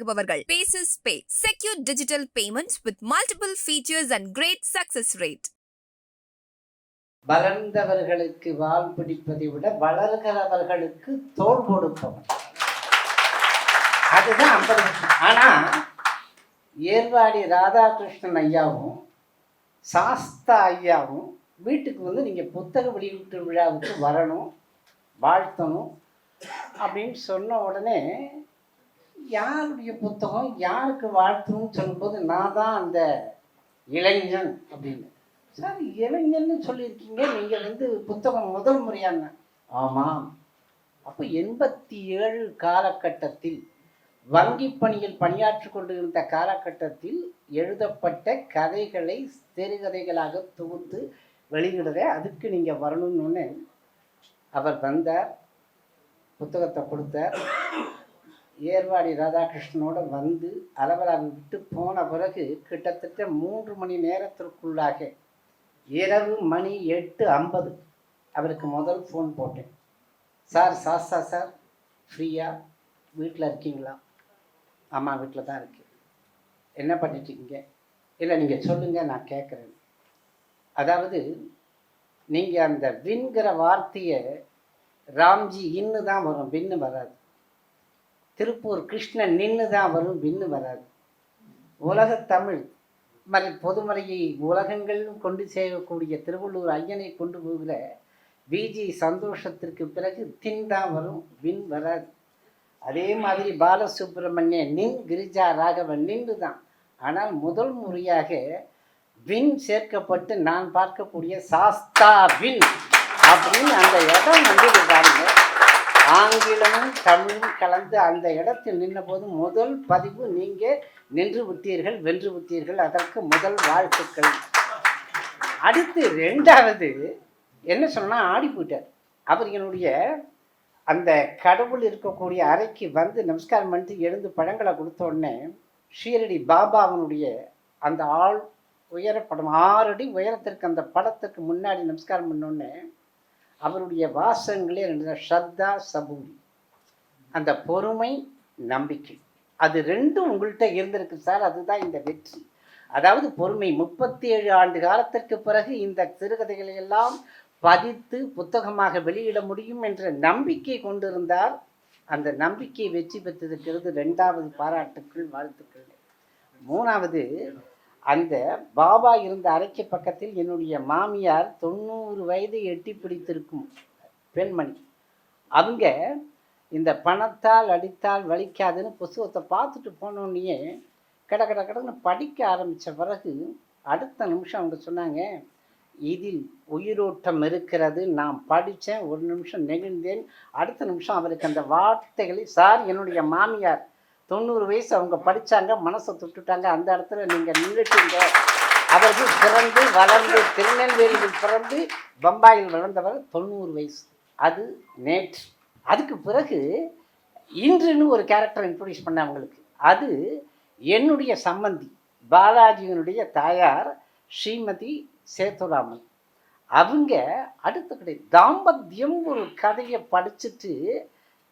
வழங்குபவர்கள். Paces pay secure digital payments with multiple features and great success rate வளர்ந்தவர்களுக்கு வால் பிடிப்பதை விட வளர்கிறவர்களுக்கு தோல் கொடுப்பவன் அதுதான் ஐம்பது ஆனா ஏர்வாடி ராதாகிருஷ்ணன் ஐயாவும் சாஸ்தா ஐயாவும் வீட்டுக்கு வந்து நீங்க புத்தக வெளியீட்டு விழாவுக்கு வரணும் வாழ்த்தணும் அப்படின்னு சொன்ன உடனே யாருடைய புத்தகம் யாருக்கு வாழ்த்துன்னு சொல்லும்போது நான் தான் அந்த இளைஞன் அப்படின்னு. சார் இளைஞன்னு சொல்லியிருக்கீங்க. நீங்கள் வந்து புத்தகம் முதல் முறையான. ஆமாம் அப்போ எண்பத்தி ஏழு காலகட்டத்தில் வங்கி பணியில் பணியாற்றி கொண்டிருந்த காலகட்டத்தில் எழுதப்பட்ட கதைகளை சிறுகதைகளாக தொகுத்து வெளியிடுறேன் அதுக்கு நீங்கள் வரணும்னு அவர் வந்தார் புத்தகத்தை கொடுத்தார். ஏர்வாடி ராதாகிருஷ்ணனோட வந்து அலவலாவை விட்டு போன பிறகு கிட்டத்தட்ட மூன்று மணி நேரத்திற்குள்ளாக இரவு மணி எட்டு ஐம்பது அவருக்கு முதல் ஃபோன் போட்டேன். சார் சாஸ்தா சார் ஃப்ரீயா? வீட்டில் இருக்கீங்களா? ஆமாம் வீட்டில் தான் இருக்கு. என்ன பண்ணிட்டீங்க இல்லை நீங்கள் சொல்லுங்கள் நான் கேட்குறேன் அதாவது நீங்கள் அந்த வின்கிற வார்த்தையை ராம்ஜி இன்னு தான் வரும் வின்னு வராது. திருப்பூர் கிருஷ்ணன் நின்று தான் வரும் வின்னு வராது. உலகத் தமிழ் மறை பொதுமறையை உலகங்களிலும் கொண்டு சேரக்கூடிய திருவள்ளூர் ஐயனை கொண்டு போகிற பிஜி சந்தோஷத்திற்கு பிறகு தின் தான் வரும் வின் வராது. அதே மாதிரி பாலசுப்ரமணியன் நின் கிரிஜா ராகவன் நின்று தான் ஆனால் முதல் முறையாக வின் சேர்க்கப்பட்டு நான் பார்க்கக்கூடிய சாஸ்தா வின் அப்படின்னு அந்த இடம் வந்து பாருங்கள் ஆங்கிலமும் தமிழும் கலந்து அந்த இடத்தில் நின்றபோது முதல் பதிவு நீங்கள் நின்று விட்டீர்கள் வென்று விட்டீர்கள். அதற்கு முதல் வாழ்த்துக்கள். அடுத்து ரெண்டாவது என்ன சொன்னா ஆடி போயிட்டார். அவர் என்னுடைய அந்த கடவுள் இருக்கக்கூடிய அறைக்கு வந்து நமஸ்காரம் பண்ணிட்டு எழுந்து பழங்களை கொடுத்தோடனே ஷீரடி பாபா அவனுடைய அந்த ஆள் உயரப்படம். ஆறடி உயரத்திற்கு அந்த படத்துக்கு முன்னாடி நமஸ்காரம் பண்ணோடனே அவருடைய வாசகங்களே ரெண்டு ஸ்ரத்தா சபூரி அந்த பொறுமை நம்பிக்கை. அது ரெண்டும் உங்கள்கிட்ட இருந்திருக்கு சார் அதுதான் இந்த வெற்றி. அதாவது பொறுமை முப்பத்தி ஏழு ஆண்டு காலத்திற்கு பிறகு இந்த சிறுகதைகளை எல்லாம் பதித்து புத்தகமாக வெளியிட முடியும் என்ற நம்பிக்கை கொண்டிருந்தார். அந்த நம்பிக்கை வெற்றி பெற்றிருக்கிறது ரெண்டாவது பாராட்டுக்கள் வாழ்த்துக்கள். மூணாவது அந்த பாபா இருந்த அறைக்கு பக்கத்தில் என்னுடைய மாமியார் தொண்ணூறு வயதை எட்டி பிடித்திருக்கும் பெண்மணி. அவங்க இந்த பணத்தால் அடித்தால் வலிக்காதுன்னு புஸ்தகத்தை பார்த்துட்டு போனோடனே கட கட கடன்னு படிக்க ஆரம்பித்த பிறகு அடுத்த நிமிஷம் அவங்க சொன்னாங்க இதில் உயிரோட்டம் இருக்கிறது நான் படித்தேன் ஒரு நிமிஷம் நெகிழ்ந்தேன். அடுத்த நிமிஷம் அவருக்கு அந்த வார்த்தைகளை சார் என்னுடைய மாமியார் தொண்ணூறு வயசு அவங்க படித்தாங்க மனசை தொட்டுட்டாங்க. அந்த இடத்துல நீங்கள் நின்றுட்டீங்க. அவர்கள் பிறந்து வளர்ந்து திருநெல்வேலியில் பிறந்து பம்பாயில் வளர்ந்தவர் தொண்ணூறு வயசு. அது நேற்று அதுக்கு பிறகு இன்றுன்னு ஒரு கேரக்டர் இன்ட்ரடியூஸ் பண்ண அவங்களுக்கு. அது என்னுடைய சம்பந்தி பாலாஜியினுடைய தாயார் ஸ்ரீமதி சேத்துராமன். அவங்க அடுத்த கடை தாம்பத்தியம் ஒரு கதையை படிச்சுட்டு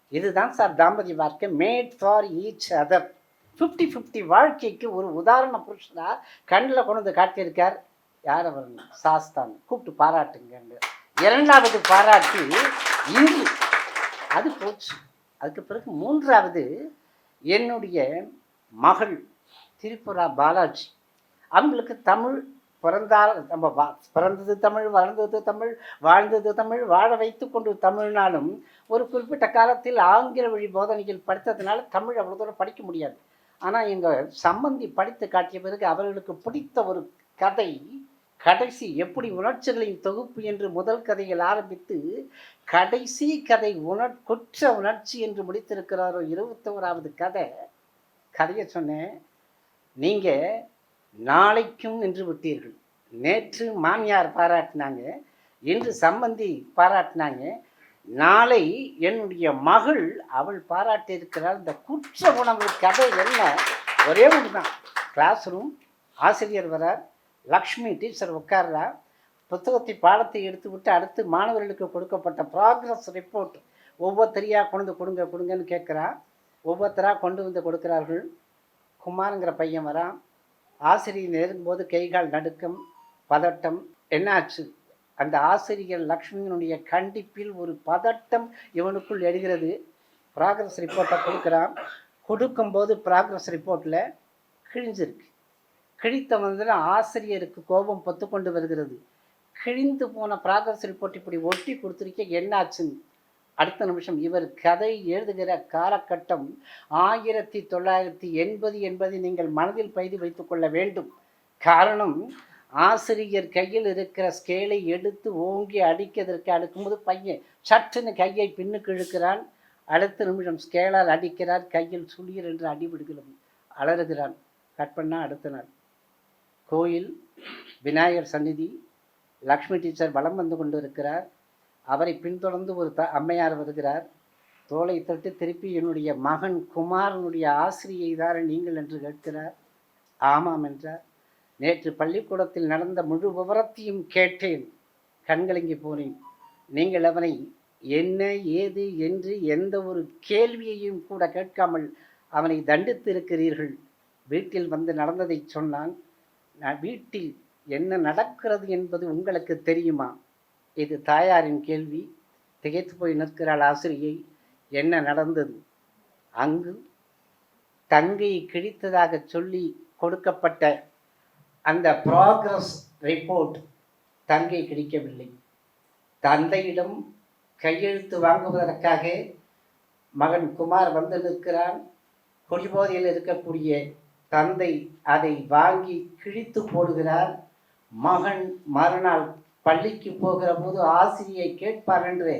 இதுதான் சார் தாம்பதி வாழ்க்கை. Made for each other fifty fifty வாழ்க்கைக்கு ஒரு உதாரண புருஷனாக கண்ணில் கொண்டு வந்து காட்டியிருக்கார். யார் அவர்? சாஸ்தான். கூப்பிட்டு பாராட்டுங்க இரண்டாவது பாராட்டி இந்தி. அது போச்சு. அதுக்கு பிறகு மூன்றாவது என்னுடைய மகள் திரிபுரா பாலாஜி. அவங்களுக்கு தமிழ் பிறந்தால் நம்ம வா பிறந்தது தமிழ் வளர்ந்தது தமிழ் வாழ்ந்தது தமிழ் வாழ வைத்து கொண்டு தமிழ்னாலும் ஒரு குறிப்பிட்ட காலத்தில் ஆங்கில வழி போதனைகள் படித்ததுனால தமிழ் அவ்வளோ தூரம் படிக்க முடியாது. ஆனால் எங்கள் சம்பந்தி படித்து காட்டிய பிறகு அவர்களுக்கு பிடித்த ஒரு கதை கடைசி எப்படி உணர்ச்சிகளின் தொகுப்பு என்று முதல் கதையில் ஆரம்பித்து கடைசி கதை உணர் குற்ற உணர்ச்சி என்று முடித்திருக்கிறாரோ இருபத்தோராவது கதை கதையை சொன்னேன். நீங்கள் நாளைக்கும் நின்று விட்டீர்கள். நேற்று மாமியார் பாராட்டினாங்க இன்று சம்பந்தி பாராட்டினாங்க. நாளை என்னுடைய மகள் அவள் பாராட்டியிருக்கிறாள். இந்த குற்ற உணவு கதை என்ன? ஒரே ஒன்று தான் கிளாஸ் ரூம் ஆசிரியர் வரார். லக்ஷ்மி டீச்சர் உட்கார்றா. புத்தகத்தை பாடத்தை எடுத்து விட்டு அடுத்து மாணவர்களுக்கு கொடுக்கப்பட்ட ப்ராக்ரஸ் ரிப்போர்ட் ஒவ்வொருத்தரையாக கொண்டு வந்து கொடுங்க கொடுங்கன்னு கேட்குறா. ஒவ்வொருத்தராக கொண்டு வந்து கொடுக்கிறார்கள். குமாருங்கிற பையன் வரான். ஆசிரியர் நெருங்கும்போது கைகால் நடுக்கம் பதட்டம். என்னாச்சு? அந்த ஆசிரியர் லக்ஷ்மியினுடைய கண்டிப்பில் ஒரு பதட்டம் இவனுக்குள் எழுகிறது. ப்ராக்ரஸ் ரிப்போர்ட்டை கொடுக்குறான். கொடுக்கும்போது ப்ராக்ரஸ் ரிப்போர்ட்டில் கிழிஞ்சிருக்கு. கிழித்த வந்ததில் ஆசிரியருக்கு கோபம் பொத்து கொண்டு வருகிறது. கிழிந்து போன ப்ராக்ரஸ் ரிப்போர்ட் இப்படி ஒட்டி கொடுத்துருக்க என்னாச்சுன்னு? அடுத்த நிமிஷம் இவர் கதை எழுதுகிற காலகட்டம் ஆயிரத்தி தொள்ளாயிரத்தி எண்பது என்பதை நீங்கள் மனதில் பயிர் வைத்துக்கொள்ள வேண்டும். காரணம் ஆசிரியர் கையில் இருக்கிற ஸ்கேலை எடுத்து ஓங்கி அடிக்கிறதற்கு அடுக்கும்போது பையன் சட்டுன்னு கையை பின்னுக்கு இழுக்கிறான். அடுத்த நிமிஷம் ஸ்கேலால் அடிக்கிறார் கையில் சுளீர் என்று அடிபிடுகிறது. அலறுகிறான். கட் பண்ணால் அடுத்த நாள். கோயில் விநாயகர் சந்நிதி லக்ஷ்மி டீச்சர் வலம் வந்து கொண்டு இருக்கிறார் அவரை பின்தொடர்ந்து ஒரு த அம்மையார் வருகிறார். தோலை தட்டு திருப்பி என்னுடைய மகன் குமாரனுடைய ஆசிரியை தார நீங்கள் என்று கேட்கிறார். ஆமாம் என்றார். நேற்று பள்ளிக்கூடத்தில் நடந்த முழு விவரத்தையும் கேட்டேன். கண்கலங்கி போனேன். நீங்கள் அவனை என்ன ஏது என்று எந்த ஒரு கேள்வியையும் கூட கேட்காமல் அவனை தண்டித்து இருக்கிறீர்கள் வீட்டில் வந்து நடந்ததை சொன்னான். நான் வீட்டில் என்ன நடக்கிறது என்பது உங்களுக்கு தெரியுமா? இது தாயாரின் கேள்வி. திகைத்து போய் நிற்கிறாள் ஆசிரியை. என்ன நடந்தது? அங்கு தங்கையை கிழித்ததாக சொல்லி கொடுக்கப்பட்ட அந்த ப்ராக்ரஸ் ரிப்போர்ட் தங்கை கிடைக்கவில்லை. தந்தையிடம் கையெழுத்து வாங்குவதற்காக மகன் குமார் வந்து நிற்கிறான். குடிபோதையில் இருக்கக்கூடிய தந்தை அதை வாங்கி கிழித்து போடுகிறார். மகன் மறுநாள் பள்ளிக்கு போகிற போது ஆசிரியை கேட்பார் என்று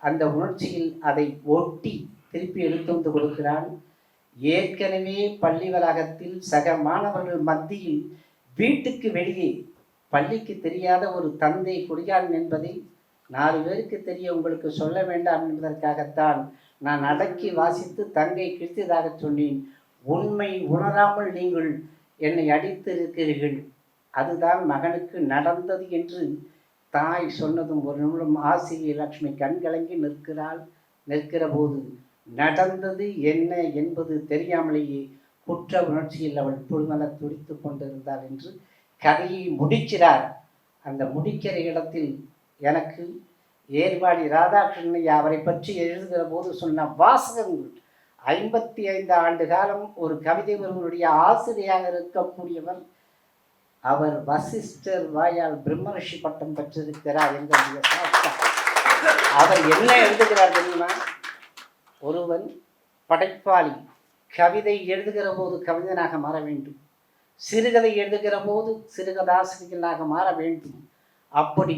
அந்த உணர்ச்சியில் அதை ஒட்டி திருப்பி எடுத்து வந்து கொடுக்கிறான். ஏற்கனவே பள்ளி வளாகத்தில் சக மாணவர்கள் மத்தியில் வீட்டுக்கு வெளியே பள்ளிக்கு தெரியாத ஒரு தந்தை குடியான் என்பதை நாலு பேருக்கு தெரிய உங்களுக்கு சொல்ல வேண்டாம் என்பதற்காகத்தான் நான் அடக்கி வாசித்து தங்கை கிழித்ததாக சொன்னேன். உண்மை உணராமல் நீங்கள் என்னை அடித்து இருக்கிறீர்கள் அதுதான் மகனுக்கு நடந்தது என்று தாய் சொன்னதும் ஒரு நிமிடம் ஆசிரியர் லட்சுமி கண்கலங்கி நிற்கிறாள். நிற்கிற போது நடந்தது என்ன என்பது தெரியாமலேயே குற்ற உணர்ச்சியில் அவள் புழுமல துடித்து கொண்டிருந்தாள் என்று கதையை முடிக்கிறார். அந்த முடிக்கிற இடத்தில் எனக்கு ஏர்வாடி ராதாகிருஷ்ணன் அவரை பற்றி எழுதுகிற போது சொன்ன வாசகங்கள் ஐம்பத்தி ஐந்து ஆண்டு காலம் ஒரு கவிதை ஒருவருடைய ஆசிரியராக இருக்கக்கூடியவர் அவர் வசிஷ்டர் வாயால் பிரம்மரிஷி பட்டம் பெற்றிருக்கிறார் என்ற அவர் என்ன எழுதுகிறார் தெரியுமா? ஒருவன் படைப்பாளி கவிதை எழுதுகிற போது கவிஞனாக மாற வேண்டும். சிறுகதை எழுதுகிற போது சிறுகதாசிரியனாக மாற வேண்டும். அப்படி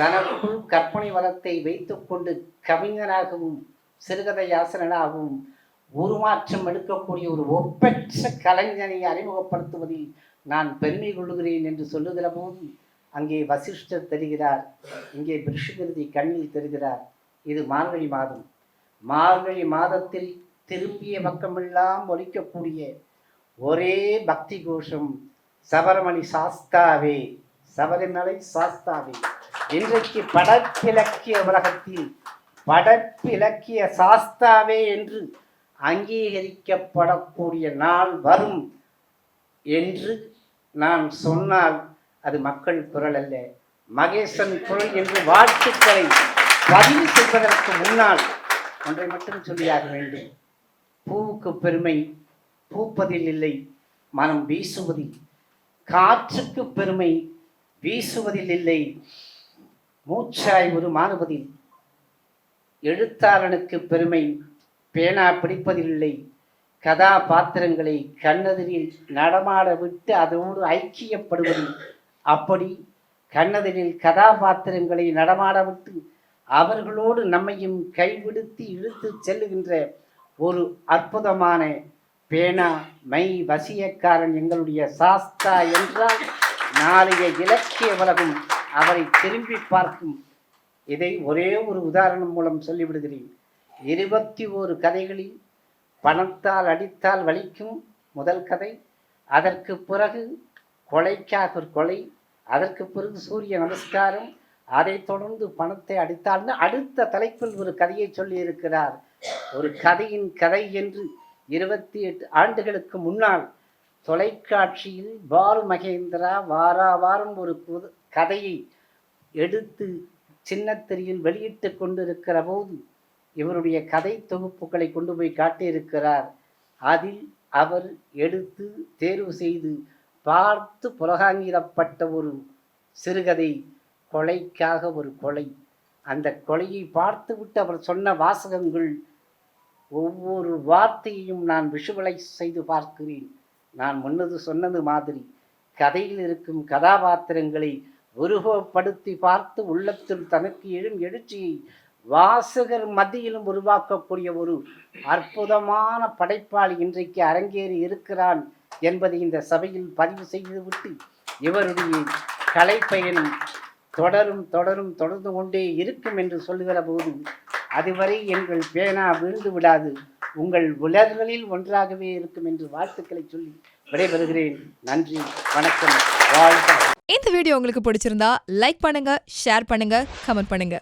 தனக்குள் கற்பனை வளத்தை வைத்துக்கொண்டு கவிஞனாகவும் சிறுகதை ஆசிரியனாகவும் உருமாற்றம் எடுக்கக்கூடிய ஒரு ஒப்பற்ற கலைஞனை அறிமுகப்படுத்துவதில் நான் பெருமை கொள்ளுகிறேன் என்று சொல்லுகிற போது அங்கே வசிஷ்டர் தெரிகிறார். இங்கே பிருஷ்கிருதி கண்ணில் தெரிகிறார். இது மார்கழி மாதம். மார்கழி மாதத்தில் திரும்பிய பக்கமெல்லாம் ஒலிக்கக்கூடிய ஒரே பக்தி கோஷம் சபரமணி சாஸ்தாவே சபரிமலை சாஸ்தாவே. இன்றைக்கு படப்பிலக்கிய உலகத்தில் படப்பிலக்கிய சாஸ்தாவே என்று அங்கீகரிக்கப்படக்கூடிய நாள் வரும் என்று நான் சொன்னால் அது மக்கள் குரல் அல்ல. மகேசன் குரல் என்று வாழ்த்துக்களை பதிவு செய்வதற்கு முன்னால் ஒன்றை மட்டும் சொல்லியாக வேண்டும். பூவுக்கு பெருமை பூப்பதில் இல்லை மனம் வீசுவதில். காற்றுக்கு பெருமை வீசுவதில் இல்லை மூச்சாய் ஒரு மாறுவதில் எழுத்தாளனுக்கு பெருமை பேனா பிடிப்பதில்லை. கதாபாத்திரங்களை கண்ணெதிரில் நடமாட விட்டு அதோடு ஐக்கியப்படுவதில் அப்படி. கண்ணெதிரில் கதாபாத்திரங்களை நடமாட விட்டு அவர்களோடு நம்மையும் கைவிடுத்தி இழுத்துச் செல்லுகின்ற ஒரு அற்புதமான பேனா மை வசியக்காரன் எங்களுடைய சாஸ்தா என்றால் நாளைய இலக்கிய உலகம் அவரை திரும்பி பார்க்கும். இதை ஒரே ஒரு உதாரணம் மூலம் சொல்லிவிடுகிறேன். இருபத்தி ஓரு கதைகளில் பணத்தால் அடித்தால் வலிக்கும் முதல் கதை அதற்கு பிறகு கொலைக்காக ஒரு கொலை அதற்கு பிறகு சூரிய நமஸ்காரம் அதைத் தொடர்ந்து பணத்தை அடித்தால்னு அடுத்த தலைப்பில் ஒரு கதையை சொல்லியிருக்கிறார். ஒரு கதையின் கதை என்று இருபத்தி எட்டு ஆண்டுகளுக்கு முன்னால் தொலைக்காட்சியில் பால் மகேந்திரா வாரா வாரம் ஒரு புது கதையை எடுத்து சின்னத்திரையில் வெளியிட்டு கொண்டிருக்கிற போது இவருடைய கதை தொகுப்புகளை கொண்டு போய் காட்டியிருக்கிறார். அதில் அவர் எடுத்து தேர்வு செய்து பார்த்து புலகாங்கிடப்பட்ட ஒரு சிறுகதை கொலைக்காக ஒரு கொலை. அந்த கொலையை பார்த்துவிட்டு அவர் சொன்ன வாசகங்கள் ஒவ்வொரு வார்த்தையையும் நான் விஷுவலைஸ் செய்து பார்க்கிறேன். நான் முன்னது சொன்னது மாதிரி கதையில் இருக்கும் கதாபாத்திரங்களை உருவப்படுத்தி பார்த்து உள்ளத்தில் தனக்கு எழும் எழுச்சியை வாசகர் மத்தியிலும் உருவாக்கக்கூடிய ஒரு அற்புதமான படைப்பாளி இன்றைக்கு அரங்கேறி இருக்கிறான் என்பதை இந்த சபையில் பதிவு செய்துவிட்டு இவருடைய கலைப்பயணம் தொடரும் தொடரும் தொடர்ந்து கொண்டே இருக்கும் என்று சொல்லுகிற போது அதுவரை எங்கள் பேனா விழுந்து விடாது. உங்கள் உலர்களில் ஒன்றாகவே இருக்கும் என்று வாழ்த்துக்களை சொல்லி விடைபெறுகிறேன். நன்றி வணக்கம் வாழ்க. இந்த வீடியோ உங்களுக்கு பிடிச்சிருந்தா லைக் பண்ணுங்க ஷேர் பண்ணுங்க கமெண்ட் பண்ணுங்க.